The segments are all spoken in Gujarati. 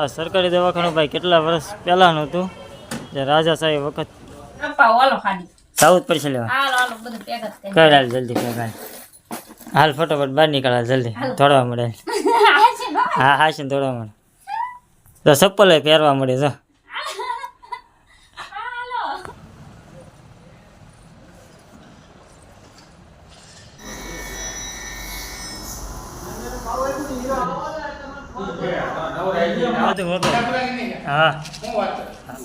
આ સરકારી દવાખાનું ભાઈ કેટલા વર્ષ પહેલાંનું હતું? જે રાજા સાહેબ વખત. સાઉથ પડશે લેવા. કરી હાલ જલ્દી કર હાલ ફટોફટ બહાર નીકળા જલ્દી. દોડવા મળે. હા હા છે ને દોડવા મળે. તો ચપ્પલ પહેરવા મળે જો. બધું હોતો હા.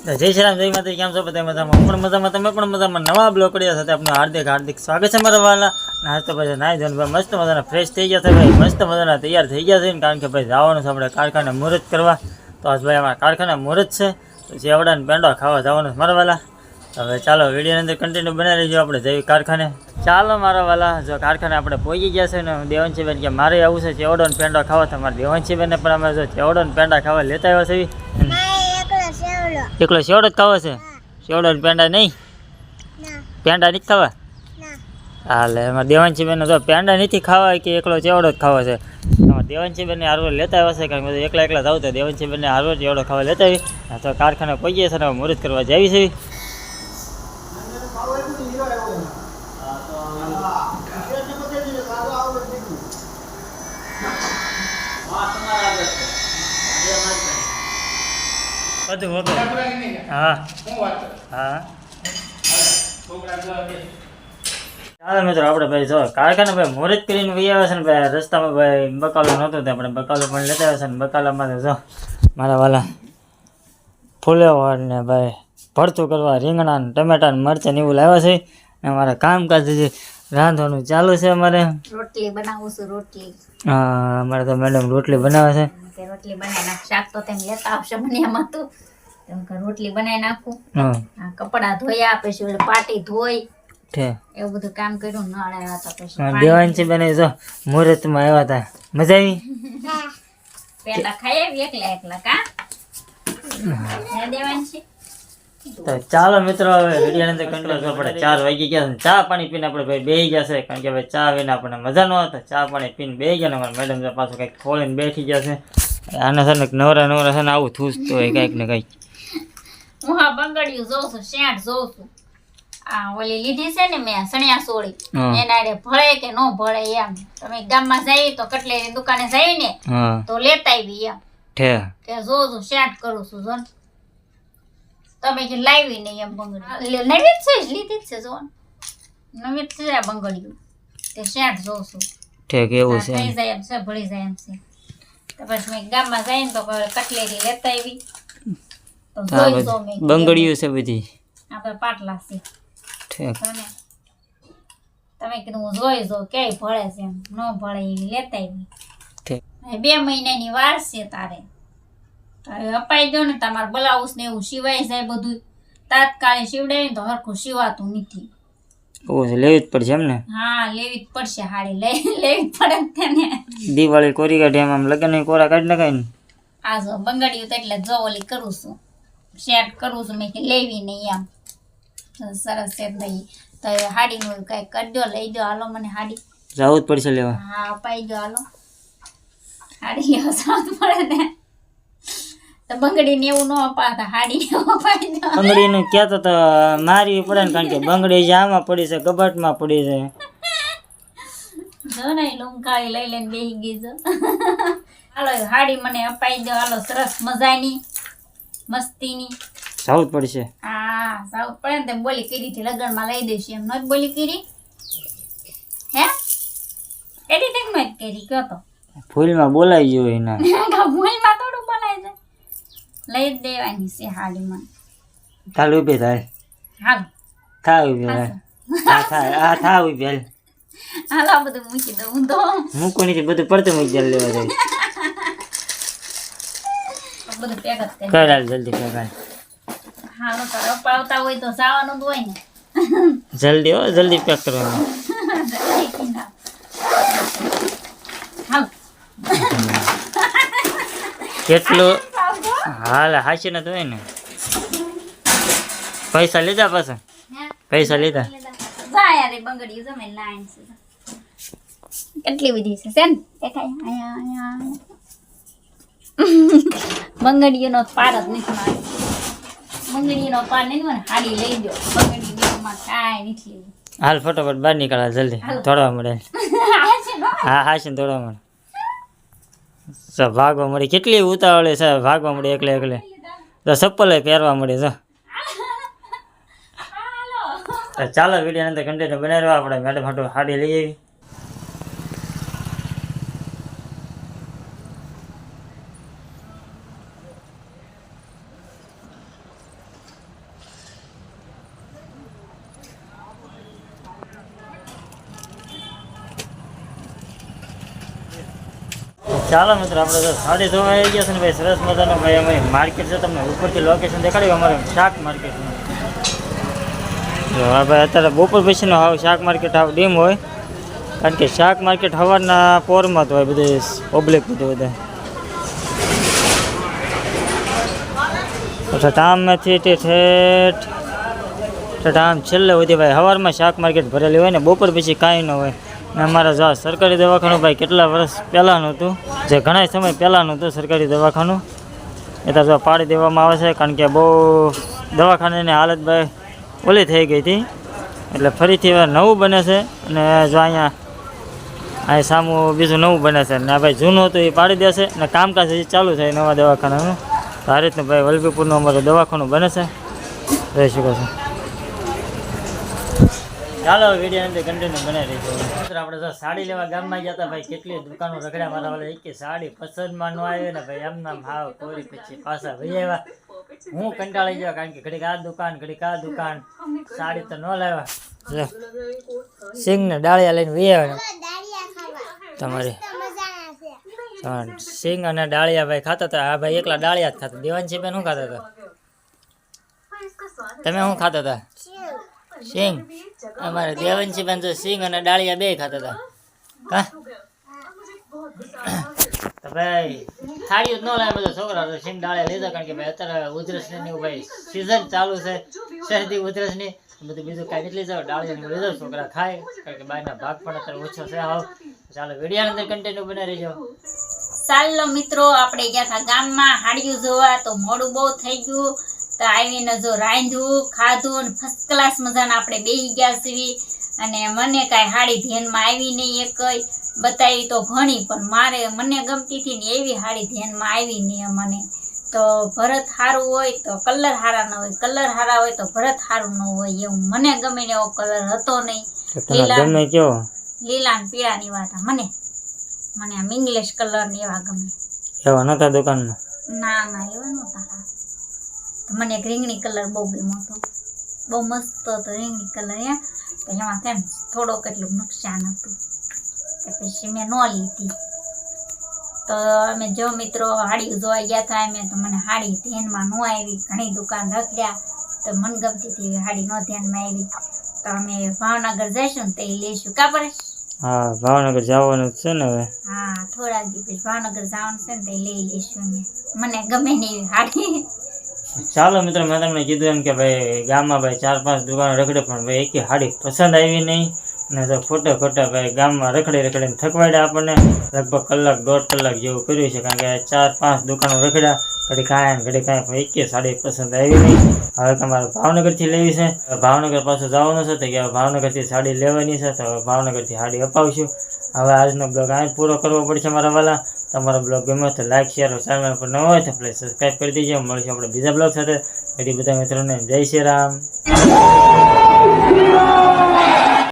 જય શ્રી રામ જય માતા કેમ છો બધા મજામાં? હું પણ મજામાં તમે પણ મજામાં? નવા બ્લોકડિયા સાથે આપનું હાર્દિક હાર્દિક સ્વાગત છે મારા વાલા. નાસ્તો તો પછી નાઈ ધોઈને ભાઈ મસ્ત મજાના ફ્રેશ થઈ ગયા છે ભાઈ. મસ્ત મજાના તૈયાર થઈ ગયા છે ને કારણ કે ભાઈ જવાનું છે આપણે કારખાને મુહૂર્ત કરવા. તો આજ ભાઈ અમારા કારખાના મુહૂર્ત છે. તો ચેવડા ને પેંડો ખાવા જવાનું છે મારા વાલા. હવે ચાલો વિડીયોની અંદર કન્ટિન્યુ બનાવી લેજો આપણે જઈએ કારખાને. ચાલો મારા વાલા, જો કારખાને આપણે પહોંચી ગયા છે ને દેવંશીબેન કે મારે આવું છે ચેવડો ને પેંડા ખાવા, તો મારે દેવંશીબેનને પણ અમે જો ચેવડો ને પેંડા ખાવા લેતા આવ્યા છે. એકલો ચેવડો જ ખાવો છે? ચેવડો ને પેંડા નહીં? પેંડા નથી ખાવા? હાલે, એમાં દેવાંશીબેન જો પેંડા નથી ખાવા કે એકલો ચેવડો જ ખાવો છે. એમાં દેવાંશીબેનને હારવો લેતા આવ્યા છે, કારણ કે એકલા એકલા જાવ તો દેવાંશીબેનને હારવો ચેવડો ખાવા લેતા આવી. તો કારખાને પહોંચીએ છે ને મુહૂર્ત કરવા જાવી છે. હા. હા. ચાલો મિત્રો, આપણે ભાઈ જો કારખાને ભાઈ મુહૂર્ત કરીને વહી આવે છે ને ભાઈ રસ્તામાં ભાઈ બકાલો નહોતું તે આપણે બકાલો પણ લેતા આવે છે ને બકાલામાં જો મારા વાલા ફૂલેવાડ ને ભાઈ ભરતું કરવા રીંગણા ને ટમેટા ને મરચાં ને એવું લાવ્યા છે. ને મારા કામકાજ જે રાંધવાનું ચાલુ છે અમારે? રોટલી બનાવું છું રોટલી. હા, અમારે તો મેડમ રોટલી બનાવે છે. રોટલી બનાવી નાખ. શાક તો તેમ લેતા આવશે મને એમ તું રોટલી બનાવી નાખું. હા. આ કપડાં ધોયા પછી ઓલી પાટી ધોઈ. એવું બધું કામ કર્યું નળ આવ્યા હતા પછી દેવાન દેવાંશી બેન જો મુહૂર્તમાં આવ્યા હતા. મજા આવી? પેલા ખાઈ આવી એકલા એકલા કા? હે દેવાંશી? તો ચાલો મિત્રો હવે વીડિયો અંદર કંટ્રોલ કરવા પડે. ચાર વાગી ગયા છે. ચા પાણી પીને આપણે ભાઈ બેહી ગયા છે. કારણ કે ભાઈ ચા વિના આપણને મજા ન આવતા ચા પાણી પીને બેહી ગયા ને અમારા મેડમ તો પાછું કંઈક ખોલીને બેઠી ગયા છે. આને છે ને નવરા નવરા છે ને આવું થૂસતું હોય કંઈક ને કંઈક. હું હા બંગડીયું જોઉં છું શેઠ જોઉં છું. આ ઓલી લીધી છે ને મેં સણિયા સોળી. એના રે ભળે કે નો ભળે એમ. તમે ગામમાં જઈ તો કટલેરી દુકાને જઈ ને તો લેતા આવી એમ. ઠે. કે જોઉં છું શેઠ કરું છું જો. તમે કે લાવી નહીં એમ બંગડી નવી જ છે જ, લીધી જ છે જો. નવી જ છે આ બંગડીયું તે શેઠ જોઉં છું. ઠીક એવું છે થઈ જાય એમ છે ભળી જાય એમ છે. તો પછી મેં ગામમાં જઈને તો કટલેરી લેતા આવી. તો જોઈ મેં બંગડીયું છે બધી. આપણે પાટલા છે. ઠીક. તમે કીધું હું જોઈ જો ક્યાંય ભળે છે એમ. ન ભળે એવી લેતા આવી. બે મહિનાની વાર છે તારે. હવે અપાઈ દો ને તમારે બ્લાઉઝ ને એવું સિવાય જાય બધું તાત્કાલિક સીવડાવી ને તો હરખું સિવાતું નથી. છે લેવી જ પડશે એમ ને? હા લેવી જ પડશે હાડી લઈ લેવી જ પડે તેને. દિવાળી કોરી કાઢે એમ આમ લગ્ન કોરા કાઢી નાખાય ને? આ જો બંગડીયું તો એટલે જો ઓલી કરું છું. શેટ કરું છું મેં કે લેવી નહીં એમ. સરસ છે ભાઈ તો એ હાડીનું કાંઈ કરજો લઈ દો હાલો મને હાડી. જવું જ પડશે લેવા. હા અપાઈ દો હાલો. હાડી લેવા સાથ પડે ને. તો બંગડી ને એવું ન અપાતા હાડી ને કહેતો તો મારવી પડે ને કારણ કે બંગડી જે આમાં પડી છે કબાટમાં પડી છે. જો ને લુંકાળી લઈ લઈને બેસી ગઈ જો હાલો હાડી મને અપાઈ દો. હાલો સરસ મજાની મસ્તીની. જવું પડશે. હા સાવ પડે ને તેમ બોલી કરી હતી લગ્નમાં લઈ દઈશ એમ. નથી બોલી કરી હે? એડિટિંગમાં જ કરી કયો તો? ફૂલમાં બોલાઈ ગયું એના. ભૂલમાં થોડું બોલાય છે. લઈ જ દેવાની છે હાલમાં ચાલ ઊભી થાય હાલ થા ઊભી થાય આ થા ઊભી હાલ હાલો આ બધું મૂકી દઉં હું તો મૂકો નથી બધું પડતું મૂકી ચાલ લેવા જાય બધું પેક જ કરી જલ્દી કર હાલો તો અપાવતા હોય તો જવાનું જ હોય ને જલ્દી હો જલ્દી પેક કરવાનું કેટલું હાલ હાચી ને તો ને. પૈસા લીધા પાછા? પૈસા લીધા? કેટલી બધી છે સેન? દેખાય અહીંયા અહીંયા અહીંયા. બંગડીઓનો પાર જ નથી મારે. બંગડીઓનો પાર નહીં મને હાડી લઈ દો બંગડીઓમાં કાંઈ નથી. હાલ ફટાફટ બહાર નીકળવા જલ્દી. દોડવા મળે? હા. હા છે ને દોડવા મળે. ભાગવા મળી. કેટલી ઉતાવળે છે ભાગવા મળે એકલે એકલે. તો ચપ્પલે પહેરવા મળે છે તો ચાલો વીડિયો અંદર કન્ટેન્ટ બનાવ્યો આપણે. મેડમ હાટું હાડી લઈ આવી. ચાલો મિત્રો, આપણે તો સાડી ધોવા આવી ગયા છે ને ભાઈ, સરસ મજાનો ભાઈ, અમે માર્કેટ છે, તમને ઉપરથી લોકેશન દેખાડ્યું, અમારે શાક માર્કેટનું હા ભાઈ અત્યારે બપોર પછીનો હાવ શાક માર્કેટ હાવ ડીમ હોય. કારણ કે શાક માર્કેટ હવારના પોરમાં તો હોય બધી પબ્લિક બધું બધા. ટામમાંથી તે ઠેઠ ટામ છેલ્લે સુધી ભાઈ, હવારમાં શાક માર્કેટ ભરેલી હોય ને બપોર પછી કાંઈ ન હોય. ને અમારા જો સરકારી દવાખાનું ભાઈ કેટલા વર્ષ પહેલાંનું હતું? જે ઘણા સમય પહેલાંનું હતું સરકારી દવાખાનું. એ તો જો પાડી દેવામાં આવે છે, કારણ કે બહુ દવાખાનાની હાલત ભાઈ ઓલી થઈ ગઈ હતી. એટલે ફરીથી હવે નવું બને છે અને જો અહીંયા અહીં સામું બીજું નવું બને છે. ને આ ભાઈ જૂનું હતું એ પાડી દેશે અને કામકાજ હજી ચાલુ થાય નવા દવાખાનાનું. આ રીતનું ભાઈ વલભીપુરનું અમારું દવાખાનું બને છે. રહી શકો છો ચાલો વીડિયો અંદર કન્ટિન્યુ બનાવી રહીશું આપણે તો સાડી લેવા ગામમાં ગયા હતા, ભાઈ, કેટલી દુકાનો રખડ્યા મારા વાળા, એક સાડી પસંદમાં ન આવે ને ભાઈ, એમના ભાવ કોરી પછી પાછા ભાઈ આવ્યા. હું કંટાળી ગયો, કારણ કે ઘડીક આ દુકાન, ઘડીક આ દુકાન. સાડી તો ન લાવ્યા. સિંગને ડાળિયા લઈને વી આવ્યા તમારી સિંગ અને ડાળિયા ભાઈ ખાતા હતા. આ ભાઈ એકલા ડાળિયા જ ખાતા. દેવાનસી બેન શું ખાતા હતા? તમે શું ખાતા હતા? સિંગ અમારે દેવનસી બેન તો સિંગ અને ડાળિયા બે ખાતા હતા. શરદી ઉધરસની. બધું બીજું કાંઈ નથી લીધા ડાળિયા છોકરા ખાય, કારણ કે બહારના ભાગ પણ અત્યારે ઓછો છે. હાવ. ચાલો વીડિયો અંદર કન્ટેન્ટ બનાવી રહેજો. ચાલો મિત્રો, આપણે ગયા હતા ગામમાં, હાડિયું જોવા, તો મોડું બહુ થઈ ગયું. તો આવીને જો રાંધ્યું ખાધું ને ફર્સ્ટ ક્લાસ મજાના આપણે બેસી ગયા છીએ. અને મને કાંઈ હાડી ધ્યાનમાં આવી નહીં એકય બતાવી તો ઘણી પણ મારે મને ગમતી હતી ને એવી હાડી ધ્યાનમાં આવી નહીં મને. તો ભરત સારું હોય તો કલર સારા ન હોય કલર સારા હોય તો ભરત સારું ન હોય એવું મને ગમે ને એવો કલર હતો નહીં. કેવો લીલા ને પીળાની વાત આ મને. મને આમ ઇંગ્લિશ કલર ને એવા ગમે. એવા નતા દુકાનમાં? ના ના એવા નહોતા. હા. તો મને એક રીંગણી કલર બહુ ગમ્યો હતો. બહુ મસ્ત હતો રીંગણી કલર યા તો એમાં કેમ થોડોક એટલું નુકસાન હતું. તે પછી મેં ન લીધી. તો અમે જો મિત્રો હાડી જોવા ગયા હતા અમે તો મને હાડી ધ્યાનમાં ન આવી. ઘણી દુકાન રખડ્યા તો મન ગમતી હતી હાડી ન ધ્યાનમાં આવી. તો અમે ભાવનગર જઈશું ને તે એ લઈશું. કા પરેશ? હા ભાવનગર જવાનું છે ને હવે. હા થોડાક દિવસ ભાવનગર જવાનું છે ને તે લઈ લઈશું અમે. મને ગમે ને એવી હાડી. ચાલો મિત્રો, મેં તમને કીધું એમ કે ભાઈ ગામમાં ભાઈ ચાર પાંચ દુકાનો રખડે પણ ભાઈ એકે હાડી પસંદ આવી નહીં. અને તો ખોટા ખોટા ભાઈ ગામમાં રખડે રખડીને થકવાડ્યા આપણને. લગભગ કલાક, દોઢ કલાક જેવું કર્યું છે, કારણ કે ચાર, પાંચ દુકાનો રખડ્યા. ઘડી કાંઈ ને ઘડી કાંઈ પણ એકે સાડી પસંદ આવી નહીં. હવે તમારે ભાવનગરથી લેવી છે. હવે ભાવનગર પાછું જવાનું છે, તો કે હવે ભાવનગરથી સાડી લેવાની છે, તો હવે ભાવનગરથી સાડી અપાવશું. હવે આજનો બ્લોગ અહીં પૂરો કરવો પડશે મારા વાલા. તમારો બ્લોગ ગમ્યો તો લાઈક શેર ચેનલ પર ન હોય તો પ્લીઝ સબસ્ક્રાઈબ કરી દેજો. મળીશું આપણે બીજા બ્લોગ સાથે. એથી બધા મિત્રોને જય શ્રી રામ.